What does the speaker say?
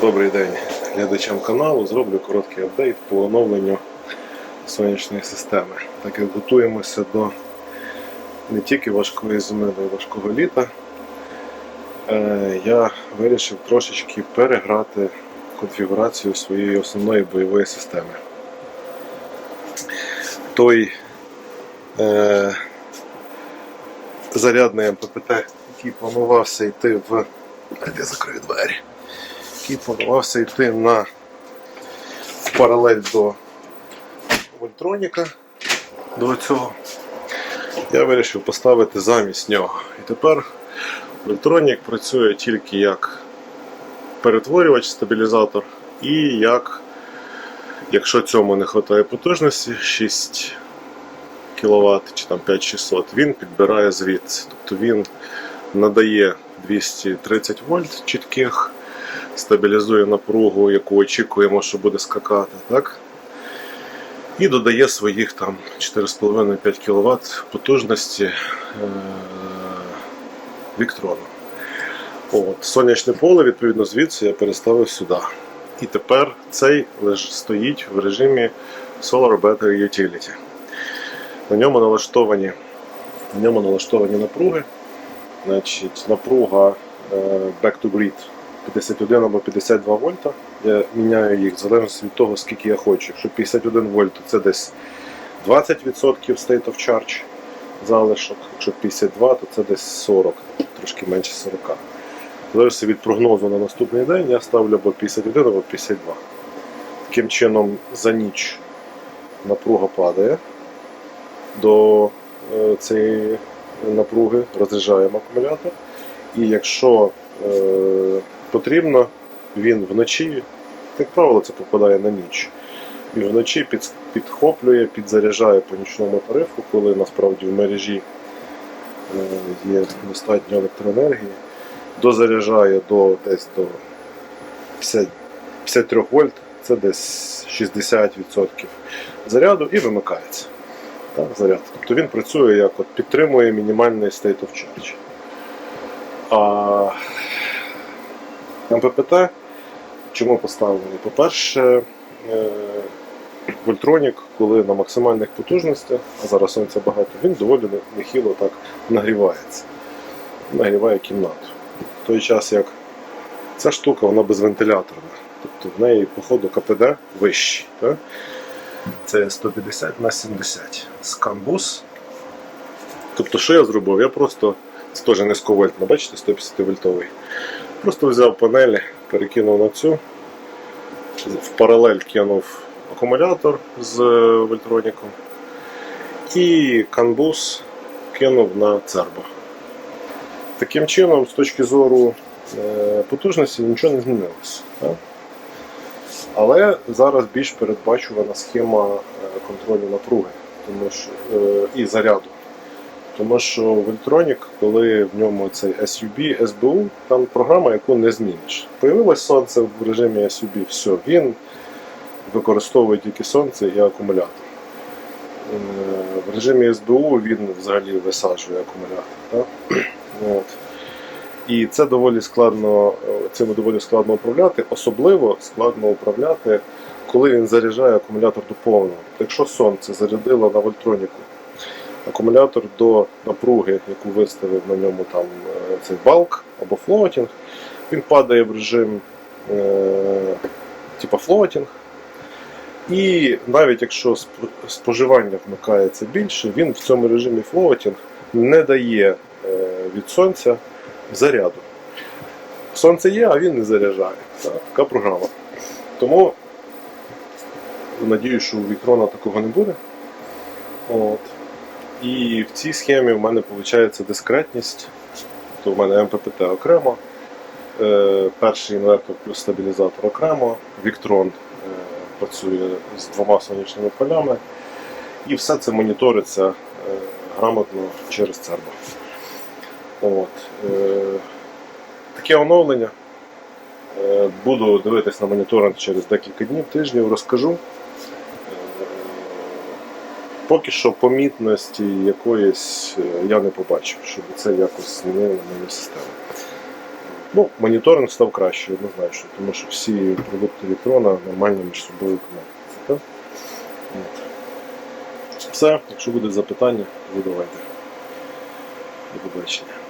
Добрий день глядачам каналу. Зроблю короткий апдейт по оновленню сонячної системи. Так як готуємося до не тільки важкої зими, але й важкого літа, е, я вирішив трошечки переграти конфігурацію своєї основної бойової системи. Той е, зарядний МППТ, який планувався йти в. Я закрию двері який планувався йти на паралель до Вольтроніка до цього. Я вирішив поставити замість нього. І тепер Вольтронік працює тільки як перетворювач, стабілізатор і як, якщо цьому не вистачає потужності, 6 кВт чи там 5600, він підбирає звідси. Тобто він надає 230 вольт чітких стабілізує напругу, яку очікуємо, що буде скакати. так? І додає своїх там 4,5-5 кВт потужності е- Віктрону. От, Сонячне поле, відповідно, звідси я переставив сюди. І тепер цей лише стоїть в режимі Solar Battery Utility. На ньому налаштовані, на ньому налаштовані напруги. Значить, Напруга е, Back to Grid 51 або 52 вольта. Я міняю їх в залежності від того, скільки я хочу. Якщо 51 вольт, це десь 20% State of Charge залишок. Якщо 52, то це десь 40, трошки менше 40. Залежно від прогнозу на наступний день я ставлю або 51, або 52. Таким чином, за ніч напруга падає до е, цієї напруги, розряджаємо акумулятор. І якщо е, потрібно, він вночі, як правило, це попадає на ніч. І вночі під, підхоплює, підзаряджає по нічному тарифу, коли насправді в мережі е, є достатньо електроенергії, дозаряджає до десь до 50, 53 вольт, це десь 60% заряду і вимикається. Так, заряд. Тобто він працює як от підтримує мінімальний state of charge. А МППТ чому поставлений? По-перше, е, Вольтронік, коли на максимальних потужностях, а зараз сонця багато, він доволі нехило так нагрівається. Нагріває кімнату. В той час як ця штука вона безвентиляторна. Тобто в неї, по ходу КПД вищий. Так? Це 150 на 70 сканбус. Тобто, що я зробив? Я просто, це теж низьковольтно, бачите, 150 вольтовий. Просто взяв панелі, перекинув на цю, в паралель кинув акумулятор з вольтроніком і канбус кинув на цербо. Таким чином, з точки зору е, потужності, нічого не змінилося. Але зараз більш передбачувана схема е, контролю напруги тому що, е, і заряду. Тому що Вольтронік, коли в ньому цей SUB, SBU, там програма, яку не зміниш. Появилось сонце в режимі SUB, все, він використовує тільки сонце і акумулятор. Е, В режимі SBU він взагалі висаджує акумулятор. Так? От. І це доволі складно, е, цим доволі складно управляти, особливо складно управляти, коли він заряджає акумулятор до повного. Якщо сонце зарядило на вольтроніку акумулятор до напруги, яку виставив на ньому там е, цей балк або флоутінг, він падає в режим е, типа флоутінг. І навіть якщо споживання вмикається більше, він в цьому режимі флоутінг не дає е, від сонця заряду. Сонце є, а він не заряджає. Так, така програма. Тому надію, що у Вікрона такого не буде. От. І в цій схемі в мене виходить дискретність. То в мене МППТ окремо, е, перший інвертор плюс стабілізатор окремо, Віктрон е, працює з двома сонячними полями. І все це моніториться е, грамотно через цербо. От. Таке оновлення. Буду дивитись на моніторинг через декілька днів, тижнів, розкажу. Поки що помітності якоїсь е, я не побачив, щоб це якось змінило мою систему. Ну, моніторинг став краще, однозначно, тому що всі продукти Вітрона нормально між собою командуються. Все, якщо будуть запитання, задавайте. До побачення.